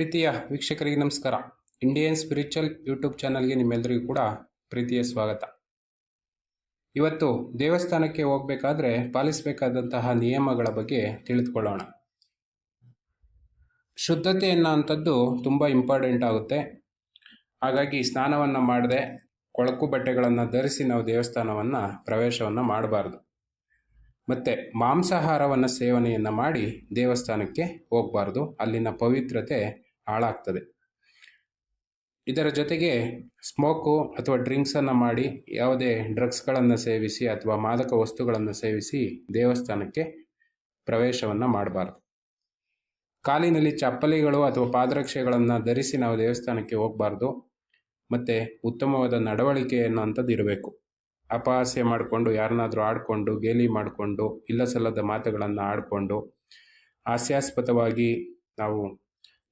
ಪ್ರೀತಿಯ ವೀಕ್ಷಕರಿಗೆ ನಮಸ್ಕಾರ. ಇಂಡಿಯನ್ ಸ್ಪಿರಿಚುವಲ್ ಯೂಟ್ಯೂಬ್ ಚಾನಲ್ಗೆ ನಿಮ್ಮೆಲ್ಲರಿಗೂ ಕೂಡ ಪ್ರೀತಿಯ ಸ್ವಾಗತ. ಇವತ್ತು ದೇವಸ್ಥಾನಕ್ಕೆ ಹೋಗಬೇಕಾದ್ರೆ ಪಾಲಿಸಬೇಕಾದಂತಹ ನಿಯಮಗಳ ಬಗ್ಗೆ ತಿಳಿದುಕೊಳ್ಳೋಣ. ಶುದ್ಧತೆ ಅನ್ನೋಂಥದ್ದು ತುಂಬ ಇಂಪಾರ್ಟೆಂಟ್ ಆಗುತ್ತೆ. ಹಾಗಾಗಿ ಸ್ನಾನವನ್ನು ಮಾಡದೆ ಕೊಳಕು ಬಟ್ಟೆಗಳನ್ನು ಧರಿಸಿ ನಾವು ದೇವಸ್ಥಾನವನ್ನು ಪ್ರವೇಶವನ್ನು ಮಾಡಬಾರ್ದು. ಮತ್ತು ಮಾಂಸಾಹಾರವನ್ನು ಸೇವನೆಯನ್ನು ಮಾಡಿ ದೇವಸ್ಥಾನಕ್ಕೆ ಹೋಗಬಾರ್ದು. ಅಲ್ಲಿನ ಪವಿತ್ರತೆ ಹಾಳಾಗ್ತದೆ. ಇದರ ಜೊತೆಗೆ ಸ್ಮೋಕು ಅಥವಾ ಡ್ರಿಂಕ್ಸನ್ನು ಮಾಡಿ ಯಾವುದೇ ಡ್ರಗ್ಸ್ಗಳನ್ನು ಸೇವಿಸಿ ಅಥವಾ ಮಾದಕ ವಸ್ತುಗಳನ್ನು ಸೇವಿಸಿ ದೇವಸ್ಥಾನಕ್ಕೆ ಪ್ರವೇಶವನ್ನು ಮಾಡಬಾರ್ದು. ಕಾಲಿನಲ್ಲಿ ಚಪ್ಪಲಿಗಳು ಅಥವಾ ಪಾದರಕ್ಷೆಗಳನ್ನು ಧರಿಸಿ ನಾವು ದೇವಸ್ಥಾನಕ್ಕೆ ಹೋಗಬಾರ್ದು. ಮತ್ತು ಉತ್ತಮವಾದ ನಡವಳಿಕೆ ಅನ್ನೋಂಥದ್ದು ಇರಬೇಕು. ಅಪಹಾಸ್ಯ ಮಾಡಿಕೊಂಡು ಯಾರನ್ನಾದರೂ ಆಡಿಕೊಂಡು, ಗೇಲಿ ಮಾಡಿಕೊಂಡು ಇಲ್ಲ ಸಲ್ಲದ ಮಾತುಗಳನ್ನು ಆಡಿಕೊಂಡು, ಹಾಸ್ಯಾಸ್ಪದವಾಗಿ ನಾವು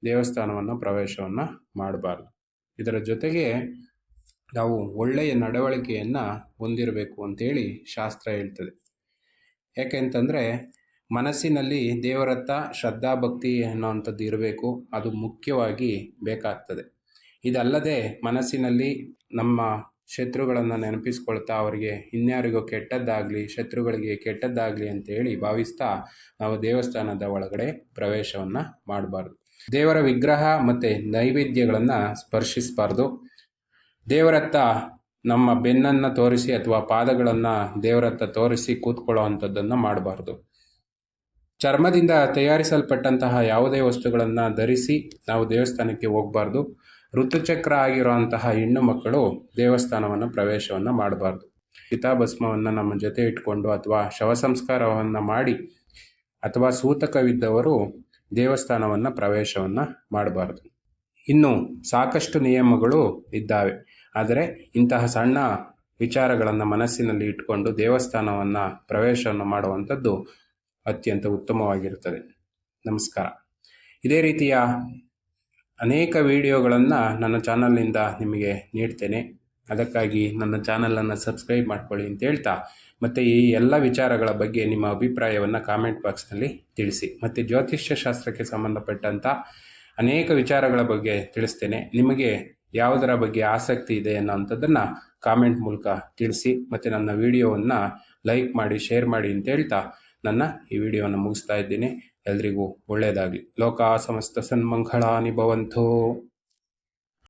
ದೇವಸ್ಥಾನವನ್ನು ಪ್ರವೇಶವನ್ನು ಮಾಡಬಾರ್ದು. ಇದರ ಜೊತೆಗೆ ನಾವು ಒಳ್ಳೆಯ ನಡವಳಿಕೆಯನ್ನು ಹೊಂದಿರಬೇಕು ಅಂತೇಳಿ ಶಾಸ್ತ್ರ ಹೇಳ್ತದೆ. ಯಾಕೆಂತಂದರೆ ಮನಸ್ಸಿನಲ್ಲಿ ದೇವರತ್ತ ಶ್ರದ್ಧಾಭಕ್ತಿ ಅನ್ನೋವಂಥದ್ದು ಇರಬೇಕು, ಅದು ಮುಖ್ಯವಾಗಿ ಬೇಕಾಗ್ತದೆ. ಇದಲ್ಲದೆ ಮನಸ್ಸಿನಲ್ಲಿ ನಮ್ಮ ಶತ್ರುಗಳನ್ನು ನೆನಪಿಸ್ಕೊಳ್ತಾ ಅವರಿಗೆ ಇನ್ಯಾರಿಗೋ ಕೆಟ್ಟದ್ದಾಗಲಿ, ಶತ್ರುಗಳಿಗೆ ಕೆಟ್ಟದ್ದಾಗಲಿ ಅಂತೇಳಿ ಭಾವಿಸ್ತಾ ನಾವು ದೇವಸ್ಥಾನದ ಒಳಗಡೆ ಪ್ರವೇಶವನ್ನು ಮಾಡಬಾರ್ದು. ದೇವರ ವಿಗ್ರಹ ಮತ್ತು ನೈವೇದ್ಯಗಳನ್ನು ಸ್ಪರ್ಶಿಸಬಾರ್ದು. ದೇವರತ್ತ ನಮ್ಮ ಬೆನ್ನನ್ನು ತೋರಿಸಿ ಅಥವಾ ಪಾದಗಳನ್ನು ದೇವರತ್ತ ತೋರಿಸಿ ಕೂತ್ಕೊಳ್ಳೋ ಅಂಥದ್ದನ್ನು ಮಾಡಬಾರ್ದು. ಚರ್ಮದಿಂದ ತಯಾರಿಸಲ್ಪಟ್ಟಂತಹ ಯಾವುದೇ ವಸ್ತುಗಳನ್ನು ಧರಿಸಿ ನಾವು ದೇವಸ್ಥಾನಕ್ಕೆ ಹೋಗಬಾರ್ದು. ಋತುಚಕ್ರ ಆಗಿರುವಂತಹ ಹೆಣ್ಣು ಮಕ್ಕಳು ದೇವಸ್ಥಾನವನ್ನು ಪ್ರವೇಶವನ್ನು ಮಾಡಬಾರ್ದು. ಚಿತಾಭಸ್ಮವನ್ನು ನಮ್ಮ ಜೊತೆ ಇಟ್ಕೊಂಡು ಅಥವಾ ಶವ ಸಂಸ್ಕಾರವನ್ನು ಮಾಡಿ ಅಥವಾ ಸೂತಕವಿದ್ದವರು ದೇವಸ್ಥಾನವನ್ನು ಪ್ರವೇಶವನ್ನು ಮಾಡಬಾರ್ದು. ಇನ್ನು ಸಾಕಷ್ಟು ನಿಯಮಗಳು ಇದ್ದಾವೆ. ಆದರೆ ಇಂತಹ ಸಣ್ಣ ವಿಚಾರಗಳನ್ನು ಮನಸ್ಸಿನಲ್ಲಿ ಇಟ್ಕೊಂಡು ದೇವಸ್ಥಾನವನ್ನು ಪ್ರವೇಶವನ್ನು ಮಾಡುವಂಥದ್ದು ಅತ್ಯಂತ ಉತ್ತಮವಾಗಿರುತ್ತದೆ. ನಮಸ್ಕಾರ. ಇದೇ ರೀತಿಯ ಅನೇಕ ವಿಡಿಯೋಗಳನ್ನು ನನ್ನ ಚಾನಲ್ನಿಂದ ನಿಮಗೆ ನೀಡ್ತೇನೆ. ಅದಕ್ಕಾಗಿ ನನ್ನ ಚಾನಲನ್ನು ಸಬ್ಸ್ಕ್ರೈಬ್ ಮಾಡ್ಕೊಳ್ಳಿ ಅಂತ ಹೇಳ್ತಾ, ಮತ್ತು ಈ ಎಲ್ಲ ವಿಚಾರಗಳ ಬಗ್ಗೆ ನಿಮ್ಮ ಅಭಿಪ್ರಾಯವನ್ನು ಕಾಮೆಂಟ್ ಬಾಕ್ಸ್ನಲ್ಲಿ ತಿಳಿಸಿ. ಮತ್ತು ಜ್ಯೋತಿಷ್ಯ ಶಾಸ್ತ್ರಕ್ಕೆ ಸಂಬಂಧಪಟ್ಟಂಥ ಅನೇಕ ವಿಚಾರಗಳ ಬಗ್ಗೆ ತಿಳಿಸ್ತೇನೆ. ನಿಮಗೆ ಯಾವುದರ ಬಗ್ಗೆ ಆಸಕ್ತಿ ಇದೆ ಅನ್ನೋಂಥದ್ದನ್ನು ಕಾಮೆಂಟ್ ಮೂಲಕ ತಿಳಿಸಿ, ಮತ್ತು ನನ್ನ ವಿಡಿಯೋವನ್ನು ಲೈಕ್ ಮಾಡಿ, ಶೇರ್ ಮಾಡಿ ಅಂತ ಹೇಳ್ತಾ ನನ್ನ ಈ ವಿಡಿಯೋವನ್ನು ಮುಗಿಸ್ತಾ ಇದ್ದೀನಿ. ಎಲ್ರಿಗೂ ಒಳ್ಳೆಯದಾಗಲಿ. ಲೋಕ ಸಮಸ್ತ ಸನ್ಮಂಗಳ ಭವಂತು.